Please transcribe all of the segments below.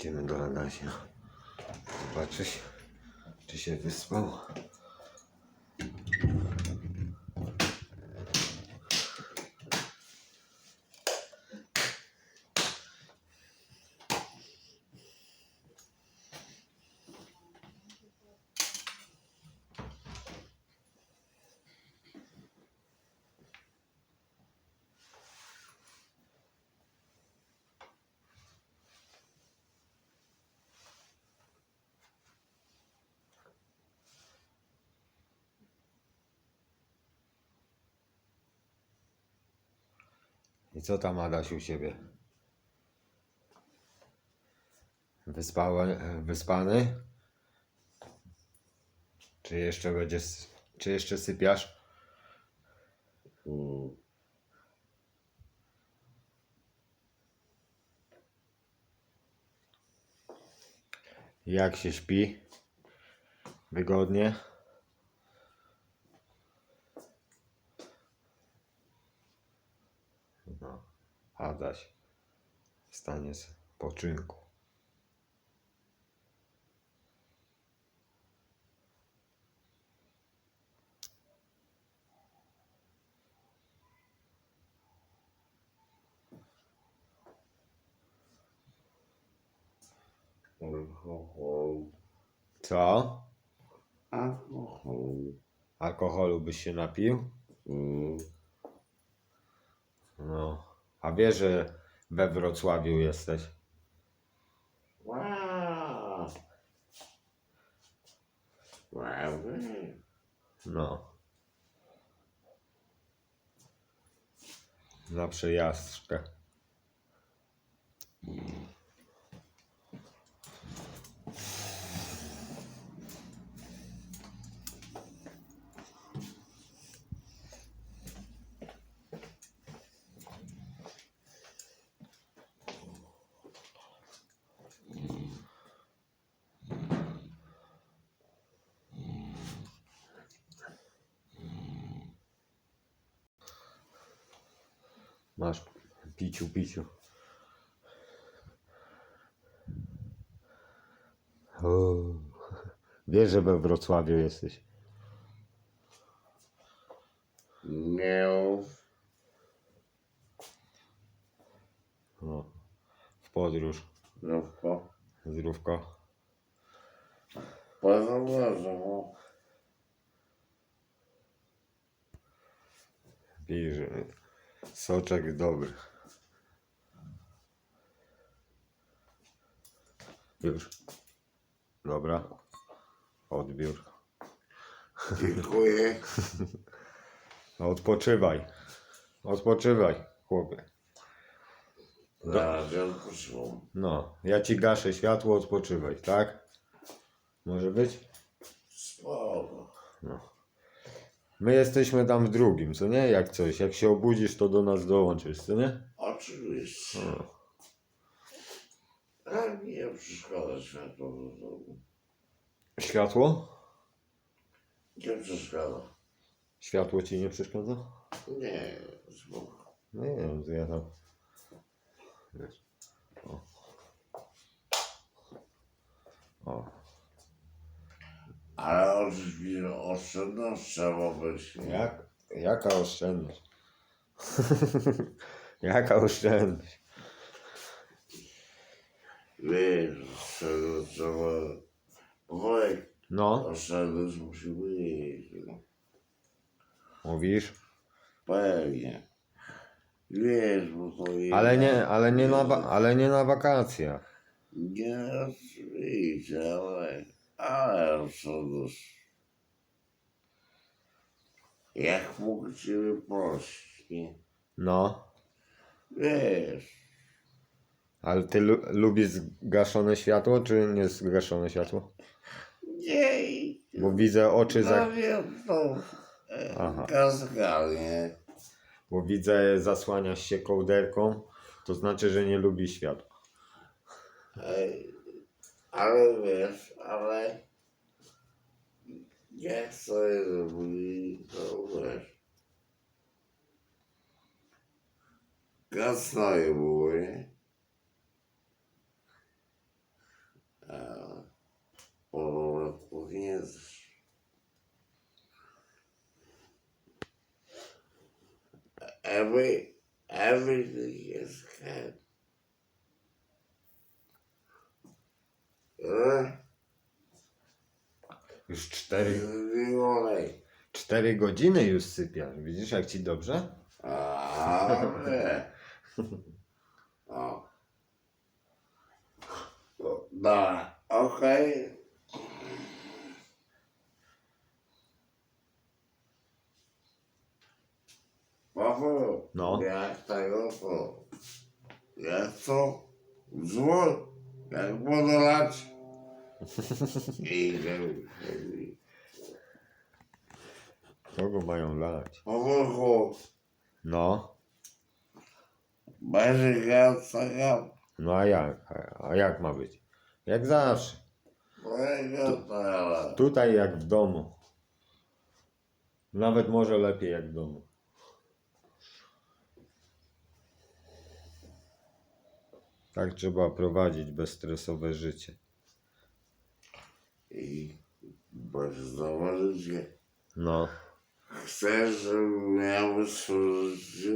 Idziemy do Adasia. Zobaczyć, czy się wyspał. I co tam Adaś u siebie? Wyspały, wyspany? Czy jeszcze będzie, s- czy jeszcze sypiasz? Jak się śpi? Wygodnie? No, Adaś w stanie spoczynku. Alkohol. Co? Alkohol. Alkoholu byś się napił? Mm. No. A wiesz, że we Wrocławiu jesteś? Wow. Wow. No. Na przejażdżkę. Masz piciu, piciu. O, wiesz, że we Wrocławiu jesteś. Nie. No. W podróż. Zdrówko. Zdrówko. Pozwolę, Pij, że soczek dobry. Już. Dobra. Odbiór. Dziękuję. No odpoczywaj. Odpoczywaj, chłopie. Odpoczywam. No, ja ci gaszę światło, odpoczywaj, tak? Może być? Spoko. No. My jesteśmy tam w drugim, co nie? Jak coś. Jak się obudzisz, to do nas dołączysz, co nie? Oczywiście. No. A nie przeszkadza światło do domu. Światło? Nie przeszkadza. Światło ci nie przeszkadza? Nie, spoko. No nie wiem, to ja tam... Wiesz. O. O. Ale oczywiście oszczędność trzeba być. Jak, jaka oszczędność? jaka oszczędność? Wiesz, czego trzeba... Wojek, No, oszczędność musi być. mówisz? Pewnie. Wiesz, bo to jest... Ale nie, ale nie na, wa- ale nie na wakacjach. Nie, oczywiście, ale... Ale oszczędność... Jak mógł Ciebie prosić, nie? No, Wiesz, ale ty lu- lubisz zgaszone światło, czy nie zgaszone światło? nie... Bo widzę oczy za... No to... Aha. Kaskanie. Bo widzę zasłaniasz się kołderką, to znaczy, że nie lubi światła. Ej, Aramis, I guess I believe so That's not a boy. Uh, or yes. Every everything is kept. Już cztery, Zwiolej. cztery godziny już sypiasz. Widzisz, jak ci dobrze? Ale. O. Dobra, okej. Paweł, No. jak tego to? Jak to? Dzwon, jak budę lać. I. Kogo mają lać? Pawełku, No, będzie tego. no a jak? A, a jak ma być? Jak zawsze. Teraz. Tutaj jak w domu. Nawet może lepiej jak w domu. Tak trzeba prowadzić bezstresowe życie. I będziesz zauważyć, No, chcesz, żebym miał służyć,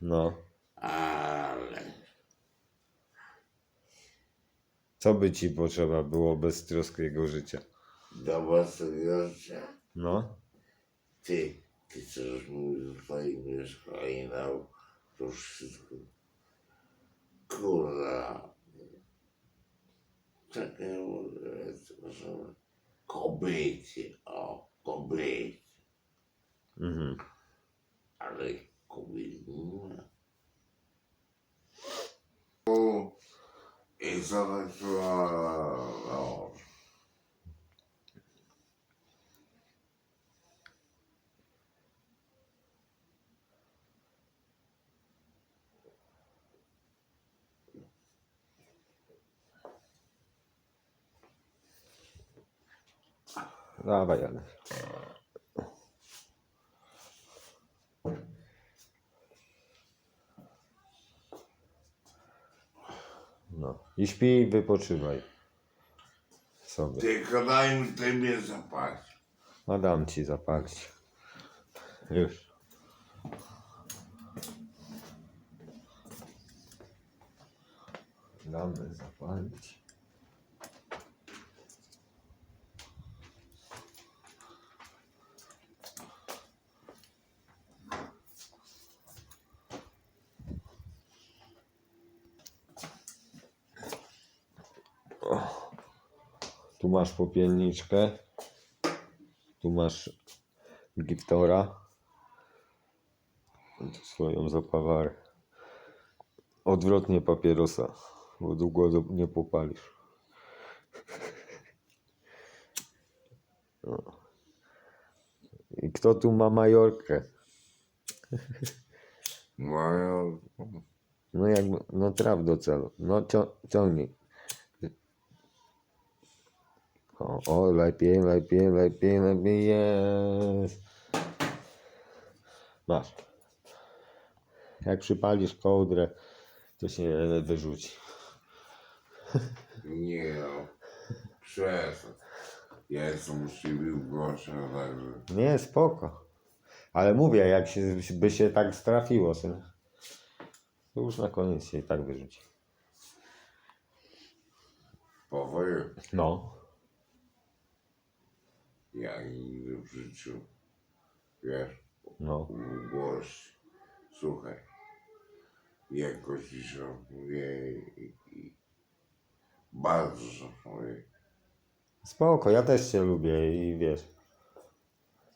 no. ale Co by ci potrzeba było beztroskiego życia? do własnego życia. No, Ty, ty chcesz mi tutaj mieszkanie dał, to wszystko. Kurwa. Czekaj, mówię, proszę. Kobiety, o, kobiety. mhm. ale kobiet nie ma. O, I co tak no, Dawaj, ale. No. I śpi i wypoczywaj. Sobie. Tylko daj mi ty mnie zapać. A dam ci zapalić. Już. Damy zapalić. Tu masz popielniczkę. Tu masz Giftora. Swoją zapawarę. Odwrotnie papierosa, bo długo nie popalisz. No. I kto tu ma Majorkę? No jakby, no traf do celu. No cio- ciągnij. O, o, lepiej, lepiej, lepiej, lepiej jest. Masz. Jak przypalisz kołdrę, to się wyrzuci. nie no. Przestań. Ja jestem siebie w głosie, także Nie, spoko. Ale mówię, jak się, by się tak strafiło, syn, to już na koniec się i tak wyrzuci. powiem, No. Ja nigdy w życiu, wiesz, No. w głosie, słuchaj, jakoś dzisiaj mówię i, i bardzo szanuję. Spoko, ja też cię lubię i wiesz.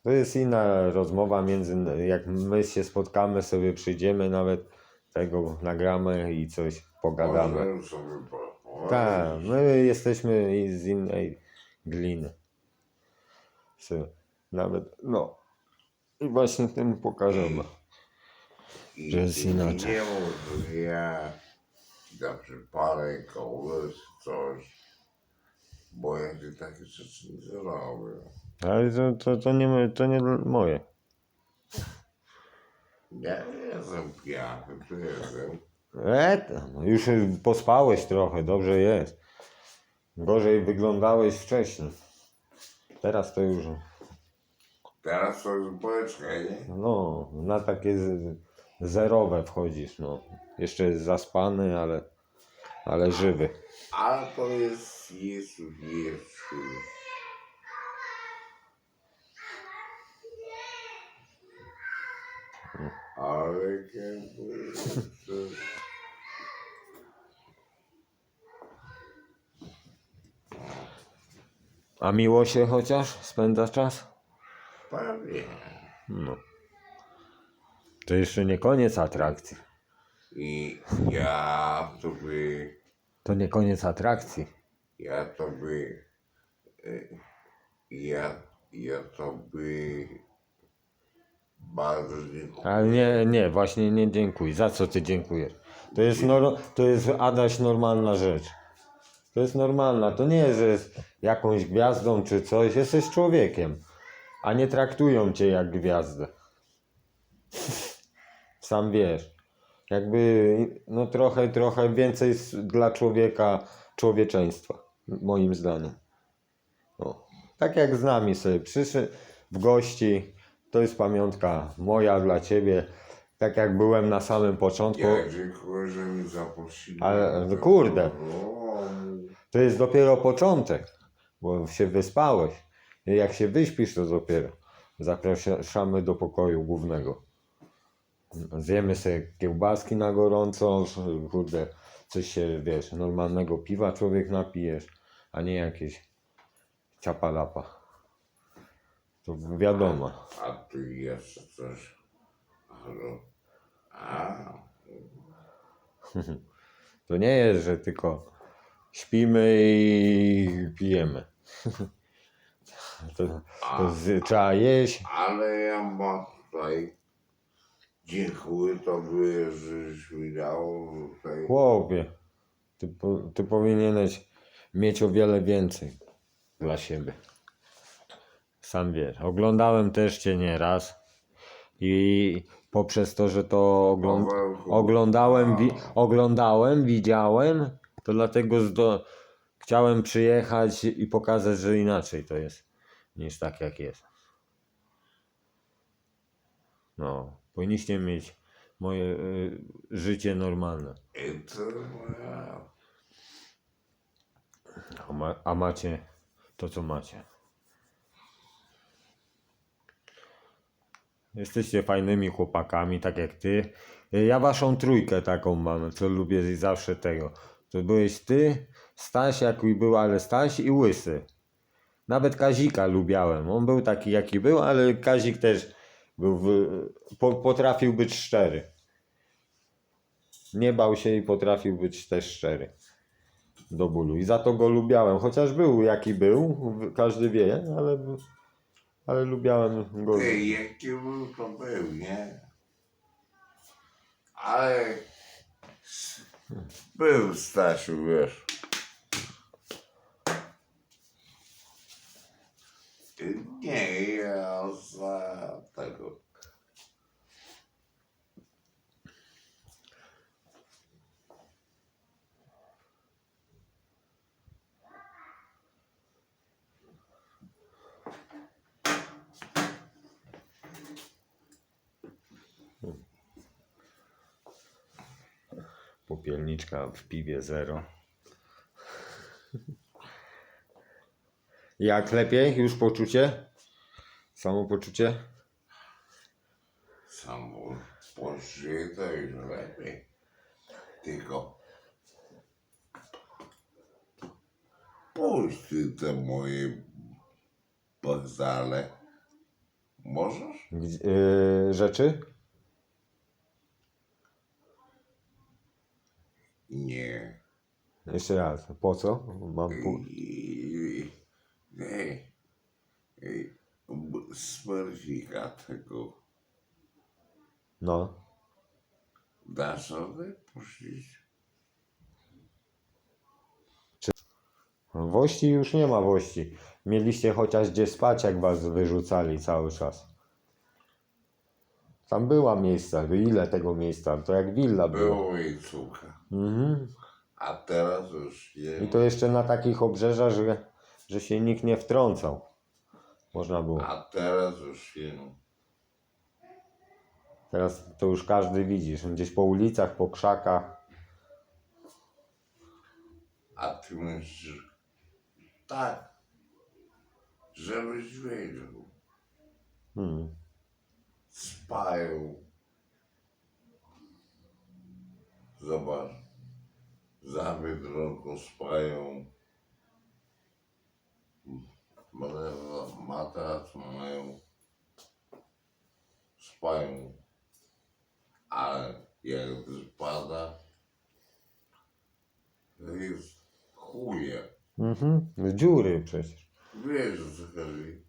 To jest inna rozmowa między, jak my się spotkamy, sobie przyjdziemy, nawet tego nagramy i coś pogadamy. Możemy sobie porozmawiać. Tak, my jesteśmy i z innej gliny. Se- Nawet, no. I właśnie tym pokażemy. I że jest inaczej. Nie mów, że ja zawsze palę kołys, coś, bo ja ci takie rzeczy nie zrobię. Ale to, to, to, nie, to nie moje. Ja nie jestem pijany, to jestem. E, tam, już pospałeś trochę, dobrze jest. Gorzej wyglądałeś wcześniej. Teraz to już, Teraz to jest beczka, nie? no, na takie z- zerowe wchodzisz, no. Jeszcze jest zaspany, ale, ale żywy. Ale to jest Jezus, Jezus. Ale jakby... A miło się chociaż spędza czas? Prawie. No. To jeszcze nie koniec atrakcji. I ja to by... To nie koniec atrakcji. Ja to by... y, Ja, ja to by... Bardzo dziękuję. Ale nie, nie, właśnie nie dziękuj. Za co ty dziękujesz? To jest, nor- to jest Adaś normalna rzecz. To jest normalna. To nie jest, że jest jakąś gwiazdą czy coś. Jesteś człowiekiem. A nie traktują cię jak gwiazdę. Sam wiesz. Jakby no trochę, trochę więcej dla człowieka człowieczeństwa. Moim zdaniem. Tak jak z nami sobie przyszedł w gości. To jest pamiątka moja dla ciebie. Tak jak byłem na samym początku. Ja dziękuję, że mi zaprosili. Ale, kurde. To jest dopiero początek, bo się wyspałeś. Jak się wyśpisz, to dopiero zapraszamy do pokoju głównego. Zjemy sobie kiełbaski na gorąco, kurde, coś się, wiesz, normalnego piwa człowiek napijesz, a nie jakieś ciapalapa. To wiadomo. A tu jeszcze coś. A, To nie jest, że tylko śpimy i pijemy. To, to z, trzeba jeść, ale ja mam tutaj. Dziękuję tobie, żeś mi dał tutaj. Chłopie, ty, ty powinieneś mieć o wiele więcej dla siebie. Sam wiesz. Oglądałem też cię nieraz i poprzez to, że to ogląd oglądałem, wi a, oglądałem, widziałem, to dlatego zdo chciałem przyjechać i pokazać, że inaczej to jest niż tak jak jest. No, powinniście mieć moje y, życie normalne. A, ma, a macie to, co macie. Jesteście fajnymi chłopakami, tak jak ty. Ja waszą trójkę taką mam, co lubię i zawsze tego. To byłeś ty, Staś jaki był, ale Staś i Łysy. Nawet Kazika lubiałem. On był taki jaki był, ale Kazik też był w, po, potrafił być szczery. Nie bał się i potrafił być też szczery do bólu. I za to go lubiałem. Chociaż był jaki był, każdy wie, ale, ale lubiałem go. Ty, jaki był, to był, nie? Ale. S- Był Stasiu, wiesz. Nie, ja za tego. Popielniczka w piwie zero. Jak lepiej? Już poczucie? Samopoczucie? Samo poczucie to już lepiej. Tylko. Puść ty te moje bagzale. Możesz? Gdzie- Yy, rzeczy? Nie. Jeszcze raz. Po co? Mam pół... B- smerfika tego No. dasz radę puścić? Wości już nie ma wości. Mieliście chociaż gdzie spać, jak was wyrzucali cały czas. Tam była miejsca. Ile tego miejsca? To jak willa była. Było i cuka. Mhm. A teraz już nie. I to jeszcze na takich obrzeżach, że, że się nikt nie wtrącał. Można było. A teraz już nie. Teraz to już każdy widzisz, gdzieś po ulicach, po krzakach. A ty myślisz, tak, żebyś wiedział. Hmm. Spają. Zobacz, za Biedronką spają. Materac mają. Spają. Ale jak spada, to jest chuje. Mhm. Dziury przecież. Wiesz co chodzi.